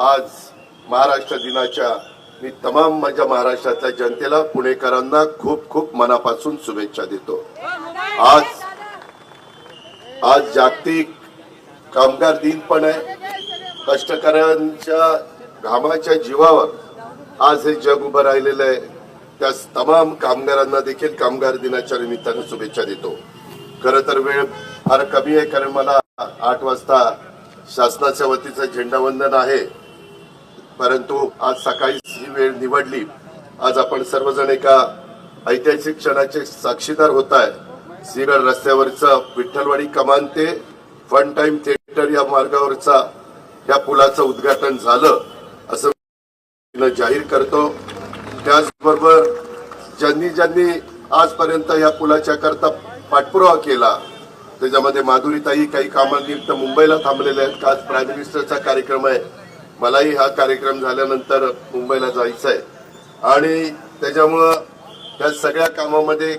आज महाराष्ट्र दिनाच्या मी तमाम माझ्या महाराष्ट्रातल्या जनतेला पुणेकरांना खूप खूप मनापासून शुभेच्छा देतो. आज आज जागतिक कामगार दिन पण आहे. कष्टकऱ्यांच्या घामाच्या जीवावर आज हे जग उभं राहिलेलं आहे. त्या तमाम कामगारांना देखील कामगार दिनाच्या निमित्तानं शुभेच्छा देतो. खर तर वेळ फार कमी आहे कारण मला आठ वाजता शासनाच्या वतीचं झेंडावंदन आहे. परंतु आज सकाळी ही वेळ निवडली. आज आपण सर्वजण एका ऐतिहासिक क्षणाचे साक्षीदार होत आहे सिरड रस्त्यावरचं विठ्ठलवाडी कमान ते फन टाइम थिएटर या मार्गावरचा या पुलाचं उद्घाटन झालं असं जाहीर करतो. त्याचबरोबर ज्यांनी ज्यांनी आजपर्यंत या पुलाच्या करता पाठपुरावा केला त्याच्यामध्ये माधुरीताई काही कामानिमित्त मुंबईला थांबलेल्या आहेत आज प्राईम मिनिस्टरचा कार्यक्रम आहे मलाही हा कार्यक्रम झाल्यानंतर मुंबईला जायचं आहे आणि त्याच्यामुळं या सगळ्या कामामध्ये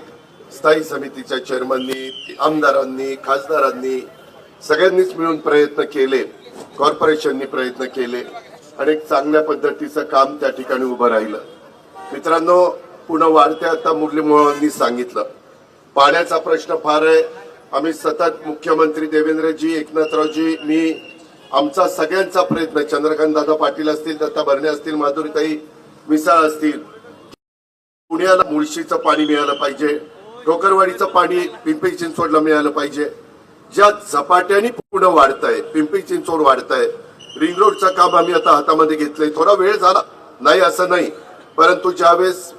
स्थायी समितीच्या चेअरमननी आमदारांनी खासदारांनी सगळ्यांनीच मिळून प्रयत्न केले कॉर्पोरेशननी प्रयत्न केले आणि एक चांगल्या पद्धतीचं काम त्या ठिकाणी उभं राहिलं. मित्रांनो पुन्हा वाढत्या आता मुरली मोहननी सांगितलं. पाण्याचा प्रश्न फार आहे. आम्ही सतत मुख्यमंत्री देवेंद्रजी एकनाथरावजी मी आमचा सगळ्यांचा प्रयत्न चंद्रकांत दादा पाटील असतील दत्ता भरणे असतील माधुरीताई मिसाळ असतील. पुण्याला मुळशीचं पाणी मिळालं पाहिजे. डोकरवाडीचं पाणी पिंपरी चिंचवडला मिळालं पाहिजे. ज्या झपाट्याने पुढं वाढत आहे पिंपरी चिंचवड वाढत आहे रिंग रोडचं काम आम्ही आता हातामध्ये घेतलंय. थोडा वेळ झाला. नाही असं नाही. परंतु ज्यावेळेस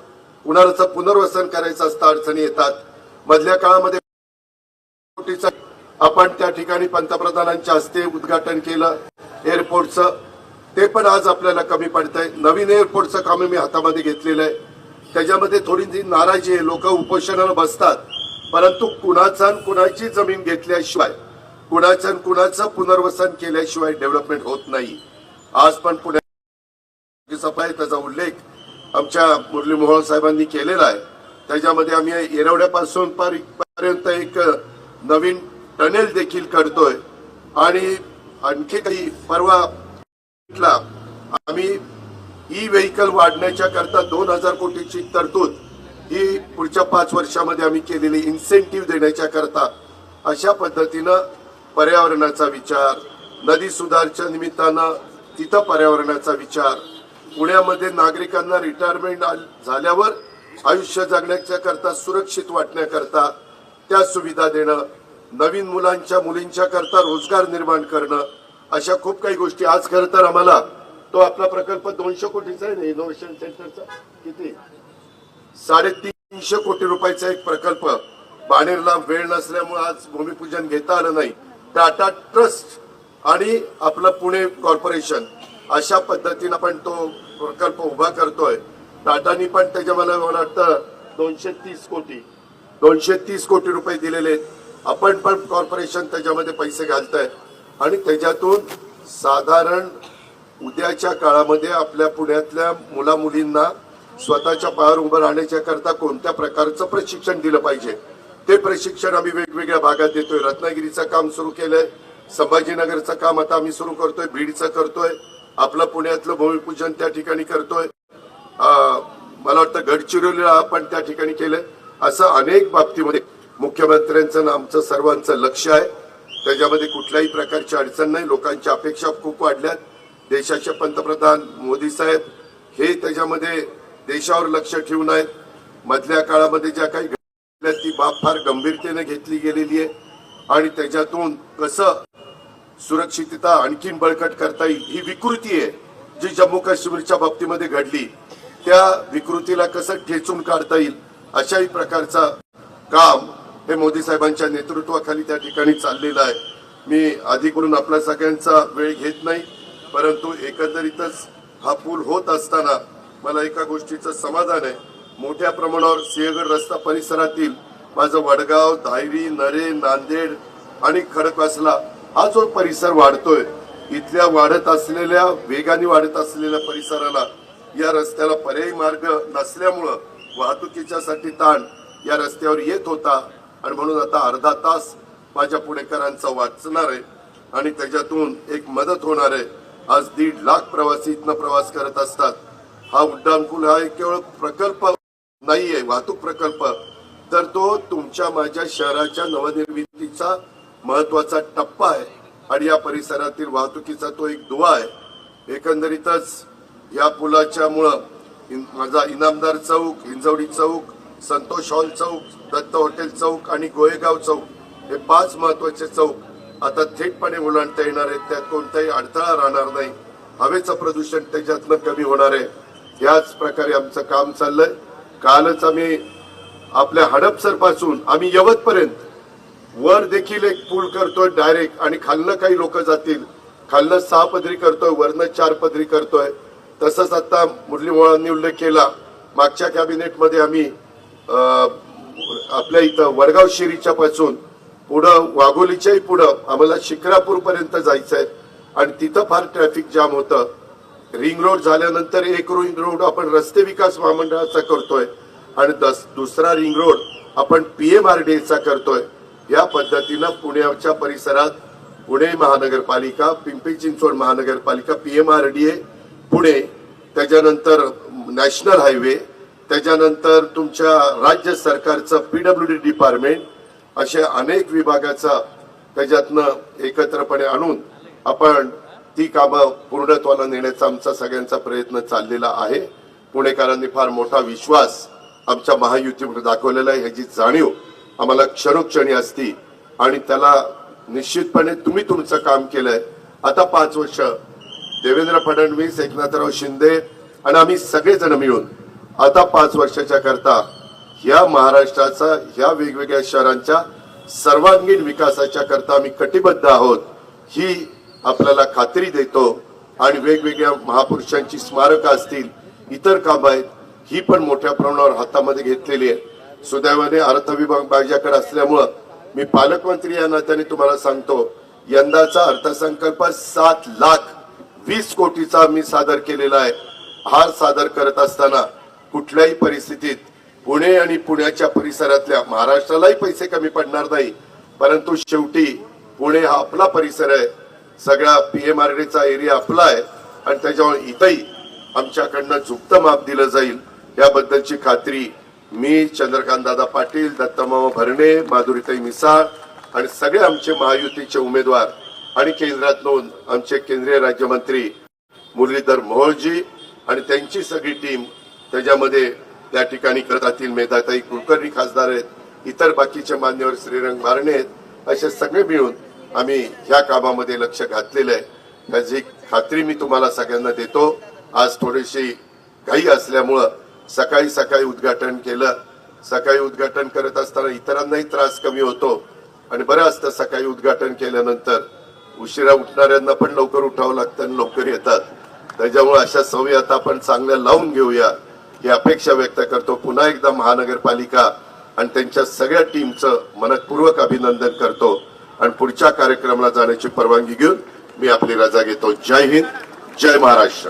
कुणाचं पुनर्वसन करायचं असतं अडचणी येतात. मधल्या काळामध्ये आपण त्या ठिकाणी पंतप्रधानांच्या हस्ते उद्घाटन केलं. एअरपोर्टचं ते पण आज आपल्याला कमी पडतंय. नवीन एअरपोर्टचं काम मी हातामध्ये घेतलेलं आहे. त्याच्यामध्ये थोडी नाराजी आहे. लोक उपोषणाला बसतात. परंतु कुणाचा कुणाची जमीन घेतल्याशिवाय कुणाचं कुणाचं पुनर्वसन केल्याशिवाय डेव्हलपमेंट होत नाही. आज पण पुण्या सफाई त्याचा उल्लेख आमच्या मुरली मोहन साहेबांनी केलेला आहे. त्याच्यामध्ये आम्ही येरवड्यापासून पर्यंत एक नवीन टनेल देखील करतोय. आणि आणखी काही परवा आम्ही ई व्हेकल वाढण्याच्या करता दोन हजार कोटीची तरतूद ही पुढच्या पाच वर्षामध्ये आम्ही केलेली इन्सेंटिव्ह देण्याच्या करता अशा पद्धतीनं पर्यावरणाचा विचार नदी सुधारच्या निमित्तानं तिथं पर्यावरणाचा विचार पुण्यामध्ये नागरिकांना रिटायरमेंट झाल्यावर आयुष्य जगण्याच्या करता सुरक्षित वाटण्याकरता त्या सुविधा देणं नवीन मुलांच्या मुलींच्या करता रोजगार निर्माण करणं अशा खूप काही गोष्टी. आज खरं तर आम्हाला तो आपला प्रकल्प दोनशे कोटीचा आहे ना इनोव्हेशन सेंटरचा किती? साडेतीनशे कोटी रुपयाचा एक प्रकल्प. बाणेरला वेळ नसल्यामुळे आज भूमिपूजन घेता आलं नाही. टाटा ट्रस्ट आणि आपलं पुणे कॉर्पोरेशन अशा पद्धतीनं आपण तो प्रकल्प उभा करतोय. टाटानी पण त्याच्या मला मला वाटतं दोनशे तीस कोटी दोनशे तीस कोटी रुपये दिलेले आहेत. आपण पण कॉर्पोरेशन त्याच्यामध्ये पैसे घालताय. आणि त्याच्यातून साधारण उद्याच्या काळामध्ये आपल्या पुण्यातल्या मुला मुलींना स्वतःच्या पायावर उभं राहण्याच्या करता कोणत्या प्रकारचं प्रशिक्षण दिलं पाहिजे? ते प्रशिक्षण आम्ही वेगवेगळ्या भागात देतोय. रत्नागिरीचं काम सुरू केलंय. संभाजीनगरचं काम आता आम्ही सुरू करतोय. बीडचं करतोय. आपलं पुण्यातलं भूमिपूजन त्या ठिकाणी करतोय. मला वाटतं गडचिरोलीला आपण त्या ठिकाणी केलंय. असं अनेक बाबतीमध्ये मुख्यमंत्र्यांचं आमचं सर्वांचं लक्ष आहे. त्याच्यामध्ये कुठल्याही प्रकारची अडचण नाही. लोकांच्या अपेक्षा खूप वाढल्यात. देशाचे पंतप्रधान मोदी साहेब हे त्याच्यामध्ये देशावर लक्ष ठेवून आहेत. मधल्या काळामध्ये ज्या काही घटना ती बाब फार गंभीरतेने घेतली गेलेली आहे. आणि त्याच्यातून कसं सुरक्षितता आणखीन बळकट करता येईल ही विकृती आहे जी जम्मू काश्मीरच्या बाबतीमध्ये घडली. त्या विकृतीला कसं ठेचून काढता येईल अशाही प्रकारचा काम हे मोदी साहेबांच्या नेतृत्वाखाली त्या ठिकाणी चाललेलं आहे. मी आधी करून आपला सगळ्यांचा वेळ घेत नाही परंतु एकंदरीतच हा पूल होत असताना मला एका गोष्टीचं समाधान आहे. मोठ्या प्रमाणावर सिंहगड रस्ता परिसरातील माझं वडगाव धायरी नरे नांदेड आणि खडकवासला हा जो परिसर वाढतोय इथल्या वाढत असलेल्या वेगाने वाढत असलेल्या परिसराला या रस्त्याला पर्यायी मार्ग नसल्यामुळं वाहतुकीच्यासाठी ताण या रस्त्यावर येत होता. आणि म्हणून आता अर्धा तास माझ्या पुणेकरांचा वाचणार आहे आणि त्याच्यातून एक मदत होणार आहे. आज दीड लाख प्रवासी इथनं प्रवास करत असतात. हा उड्डाणपूल हा एक केवळ प्रकल्प नाहीये वाहतूक प्रकल्प. तर तो तुमच्या माझ्या शहराच्या नवनिर्मितीचा महत्त्वाचा टप्पा आहे आणि या परिसरातील वाहतुकीचा तो एक दुवा आहे. एकंदरीतच या पुलाच्या मुळं माझा इनामदार चौक हिंजवडी चौक संतोष हॉल चौक दत्त हॉटेल चौक आणि गोळेगाव चौक हे पाच महत्त्वाचे चौक आता थेटपणे ओलांडता येणार आहेत. त्यात कोणताही अडथळा राहणार नाही. हवेचं प्रदूषण त्याच्यातनं कमी होणार आहे. याच प्रकारे आमचं काम चाललंय. कालच आम्ही आपल्या हडपसरपासून आम्ही यवतपर्यंत वर देखील एक पूल करतोय डायरेक्ट आणि खालनं काही लोक जातील. खालनं सहा पदरी करतोय वरनं चार पदरी करतोय. तसंच आता मुरली मोळांनी उल्लेख केला मागच्या कॅबिनेटमध्ये आम्ही आपल्या इथं वडगाव शिरीच्या पासून पुढं वाघोलीच्याही पुढं आम्हाला शिक्रापूर पर्यंत जायचंय. आणि तिथं फार ट्रॅफिक जाम होतं. रिंग रोड झाल्यानंतर एक रिंग रोड आपण रस्ते विकास महामंडळाचा करतोय. आणि दस- दुसरा रिंग रोड आपण पीएमआरडीएचा करतोय. या पद्धतीनं पुण्याच्या परिसरात पुणे महानगरपालिका पिंपरी चिंचवड महानगरपालिका पीएमआरडीए पुणे त्याच्यानंतर नॅशनल हायवे त्याच्यानंतर तुमच्या राज्य सरकारचं पीडब्ल्यू डी डिपार्टमेंट असे अनेक विभागाचा त्याच्यातनं एकत्रपणे आणून आपण ती कामं पूर्णत्वाला नेण्याचा आमचा सगळ्यांचा प्रयत्न चाललेला आहे. पुणेकरांनी फार मोठा विश्वास आमच्या महायुतीवर दाखवलेला आहे. ह्याची जाणीव आम्हाला क्षणोक्षणी असती आणि त्याला निश्चितपणे तुम्ही तुमचं काम केलंय. आता पाच वर्ष देवेंद्र फडणवीस एकनाथराव शिंदे आणि आम्ही सगळेजण मिळून आता पाच वर्षाच्या करता ह्या महाराष्ट्राचा ह्या वेगवेगळ्या शहरांच्या सर्वांगीण विकासाच्या करता आम्ही कटिबद्ध आहोत ही आपल्याला खात्री देतो. आणि वेगवेगळ्या महापुरुषांची स्मारकं असतील इतर कामं आहेत ही पण मोठ्या प्रमाणावर हातामध्ये घेतलेली आहे सुदैवाने अर्थ विभाग माझ्याकडे असल्यामुळं मी पालकमंत्री या नात्याने तुम्हाला सांगतो यंदाचा अर्थसंकल्प सात लाख वीस कोटीचा मी सादर केलेला आहे. हा सादर करत असताना कुठल्याही परिस्थितीत पुणे आणि पुण्याच्या परिसरातल्या महाराष्ट्रालाही पैसे कमी पडणार नाही. परंतु शेवटी पुणे हा आपला परिसर आहे. सगळा पीएमआरडीचा एरिया आपला आहे. आणि त्याच्यामुळे इथंही आमच्याकडनं झुकतं माप दिलं जाईल. याबद्दलची खात्री मी चंद्रकांत दादा पाटील दत्तमामा भरणे माधुरीताई मिसाळ आणि सगळे आमचे महायुतीचे उमेदवार आणि केंद्रातून आमचे केंद्रीय राज्यमंत्री मुरलीधर मोहोळजी आणि त्यांची सगळी टीम त्याच्यामध्ये त्या ठिकाणी करतातील मेधाताई कुलकर्णी खासदार आहेत इतर बाकीचे मान्यवर श्रीरंग मारणे आहेत असे सगळे मिळून आम्ही ह्या कामामध्ये लक्ष घातलेलं आहे. त्याची खात्री मी तुम्हाला सगळ्यांना देतो. आज थोडीशी घाई असल्यामुळं सकाळी सकाळी उद्घाटन केलं. सकाळी उद्घाटन करत असताना इतरांनाही त्रास कमी होतो. आणि बरं असतं सकाळी उद्घाटन केल्यानंतर उशिरा उठणाऱ्यांना पण लवकर उठावं लागतं आणि लवकर येतात. त्याच्यामुळे अशा सवयी आता आपण चांगल्या लावून घेऊया. ही अपेक्षा व्यक्त करतो. पुन्हा एकदा महानगरपालिका आणि त्यांच्या सगळ्या टीमचं मनपूर्वक अभिनंदन करतो. आणि पुढच्या कार्यक्रमाला जाण्याची परवानगी घेऊन मी आपली रजा घेतो. जय हिंद जय महाराष्ट्र.